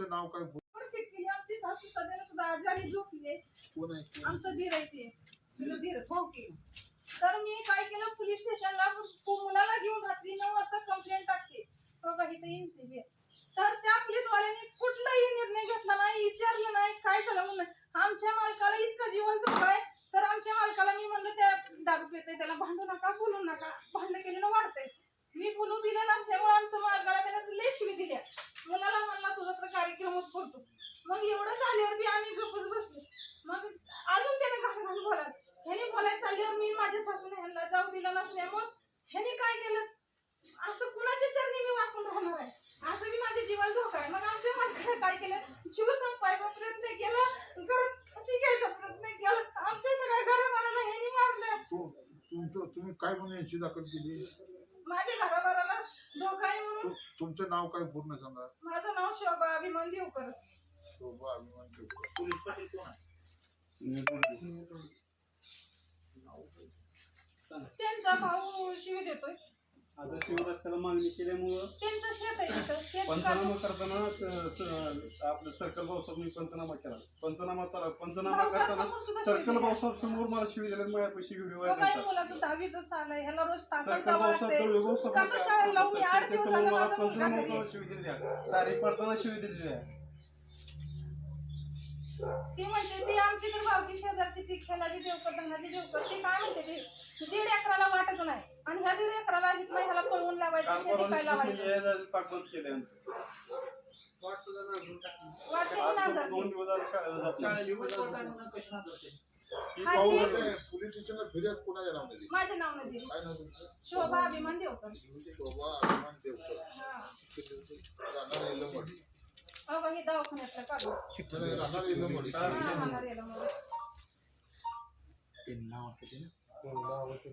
नाव काय? बोल- पण केली आमची सासू सध्याला सुद्धा आजारी झोपली आहे. कोण आहे? कोण? आमचं धीर आहे ते. धीर भाऊकी तर मी काय केलं? पोलीस स्टेशनला मुलाला घेऊन रात्री नऊ वाजता कंप्लेंट तो काही ते इन्सिबी तर त्या पोलीसवाल्यांनी कुठलाही निर्णय घेतला नाही विचारलं नाही काय झालं म्हणून. आमच्या मालकाला इतकं जीवन आहे. तर आमच्या मालकाला मी म्हणलं त्या दारू पिते त्याला भांडू नका बोलू नका. भांडण केलेलं वाढतंय. मी बोलू दिलं नसल्यामुळे आमच्या मालकाला त्याने लय शिवी दिल्या. मुलाला म्हणला तुझा तर कार्यक्रमच करतो मग एवढं झाल्यावर बी आम्ही गप्पच बसलो मग अजून त्याने घाण घाण बोलाल ह्याने बोलायला चालल्यावर मी माझ्या सासूने ह्यांना जाऊ दिलं नसल्यामुळं ह्याने काय केलं? असं कुणाच्या चरणी मी वाकून राहणार आहे? असं बी माझ्या जीवाला धोका आहे. मग आमच्या मालकाने काय केलं? जीव संपायचा प्रयत्न केला. घरात फाशी घ्यायचा प्रयत्न केला. आमच्या सगळ्या घराबाराला ह्याने मारलं. तुम्ही काय म्हणून याची दाखल केली? माझ्या घराबाराला धोका आहे म्हणून. तु- तुमचं नाव काय पूर्ण सांगा? माझं नाव शोभा अभिमान देवकर. शोभा अभिमान देवकर. पोलीस पाटील कोण आहे? त्यांचा भाऊ शिवी देतोय आता शिवरस्त्याला मागणी केल्यामुळं त्यांचं शेत आहे तिथं शेत पंचनामा काढून करताना त- स- आपलं सर्कल भाऊसाहेब पंचनामा केला पंचनामा चला पंचनामा भाऊसाहेब करताना सुद्धा शिवी सर्कल दिल्या. भाऊसाहेब समोर मला शिवी दिले माझ्या पैसे व्हिडिओ आहे मग काही त्यांचा. मुलाचं दहावीचं साल आहे ह्याला रोज तासाला सर्कल जावं भाऊसाहेब लागतंय तळवे भाऊसाहेब कसं शाळेला लावून मी आठ दिवस समोर झालं मला माझा मुलगा पंचनामा घरी आहे. करून शिवी दिली आहे. तारीख पडताना शिवी दिलेली आहे ती म्हणते ती आमची तर भावकी शेजारची ती खेळाची देवकर धनाची देवकर पोलीस स्टेशनला फिर्याद कोणाच्या नाव दिली माझे नाव नाही दिली काय नाव तुमचं शोभा अभिमान देवकर शोभा अभिमान देवकर हा। राहणार येलमडी अगं हे दवाखान्यातलं काढू राहणार येलमडी हा राहणार याला मग.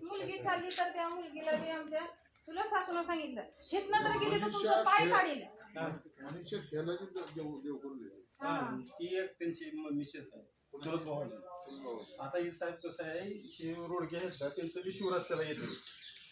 मुलगी चालली तर त्या मुलगीला बी आमच्या तुला सासून सांगितलं. हेतनं तर गेली तर तुमचं पाय काढील. मनुष्य खेळाची देव देव करून हा, ती एक त्यांची मिसेस आहे. चुलत भावाची. आता ही साहेब कसं आहे हे रोडगे आहेत का त्यांचं बी शिवरस्त्याला येते.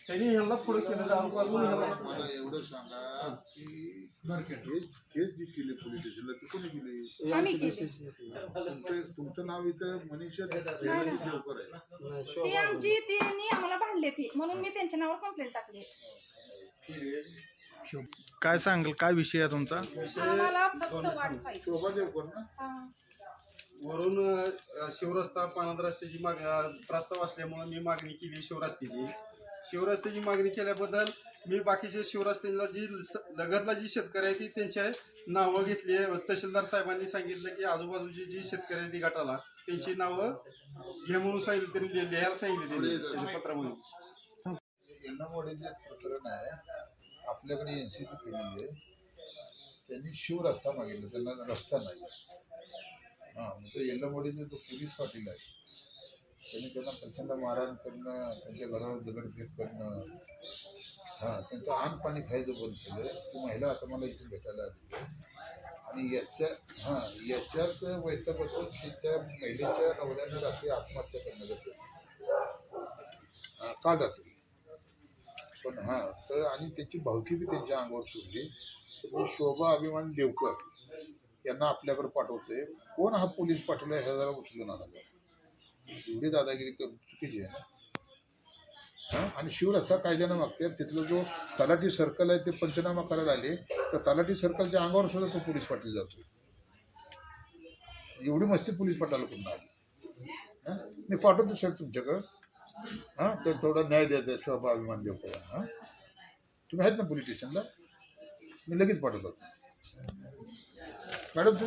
त्यांनी ह्यांना पुढे केलं दारू पाजून ह्याला मला एवढं सांगा की केस केस जी केली पोलीस स्टेशनला ती कोणी केली आम्ही आमची केली. मिसेस होती. तुमचं तुमचं नाव इथं मनीषा देवकर आहे. नाही, ती शोभा. आमची त्यांनी आम्हाला भांडले ती. म्हणून मी त्यांच्या नावावर कंप्लेंट टाकली. काय सांगाल? काय विषय आहे तुमचा? आम्हाला फक्त वाढ पाहिजे. शोभा देवकर ना? हा. वरून अ, शिवरस्ता पानंद रस्त्याची माग अ, प्रस्ताव असल्यामुळे मी मागणी केली शिवरस्त्याची. शिवरस्त्याची मागणी केल्याबद्दल मी बाकीच्या शिवरस्त्यांना जी स- लगतला जी शेतकरी आहे ती त्यांच्या नावं घेतली. तहसीलदार साहेबांनी सांगितलं की आजूबाजूची जी शेतकरी आहे ती गटाला त्यांची नावं घे म्हणून सांगितलं त्यांनी लिह- लिहायला सांगितले त्यांनी त्यांच्या पत्रामध्ये. प्रकरण आहे. आपल्याकडे एन सी पी केलेली आहे. त्यांनी शिव रस्ता मागितला त्यांना रस्ता नाही. हां मग तो यल्लामवाडीचा जो पोलीस पाटील आहे. त्यांनी त्यांना प्रचंड मारहाण करणं त्यांच्या घरावर दगडफेक करणं हां त्यांचं आण पाणी खायचं बंद केलं. ती महिला असं मला इथे भेटायला आली. आणि याच्या हां याच्यात वैतकत्व की त्या महिलेच्या नवऱ्यानं रात्री आत्महत्या करण्याचा प्रयत्न हां, काल रात्री. पण हां तर आणि त्याची भावकी बी त्यांच्या अंगावर सुटली तर शोभा अभिमान देवकर. यांना आपल्याकडे पाठवतोय. कोण हा पोलीस पाठवला हे जरा उचलून आला एवढी दादागिरी चुकीची आहे ना? आणि शिवरस्ता कायद्यानं मागते तिथलं जो तलाठी सर्कल आहे ते पंचनामा करायला आले. तर तलाठी सर्कलच्या अंगावर सुद्धा तो पोलीस पाटील जातो. एवढी मस्ती पोलीस पाटाला पुन्हा आली. हां? मी पाठवतो सर तुमच्याकडं. हां? तर थोडा न्याय द्यायचा शोभा अभिमान देवकर हां? तुम्ही आहेत ना पोलीस स्टेशनला? मी लगेच पाठवतो. मॅडम तुम्ही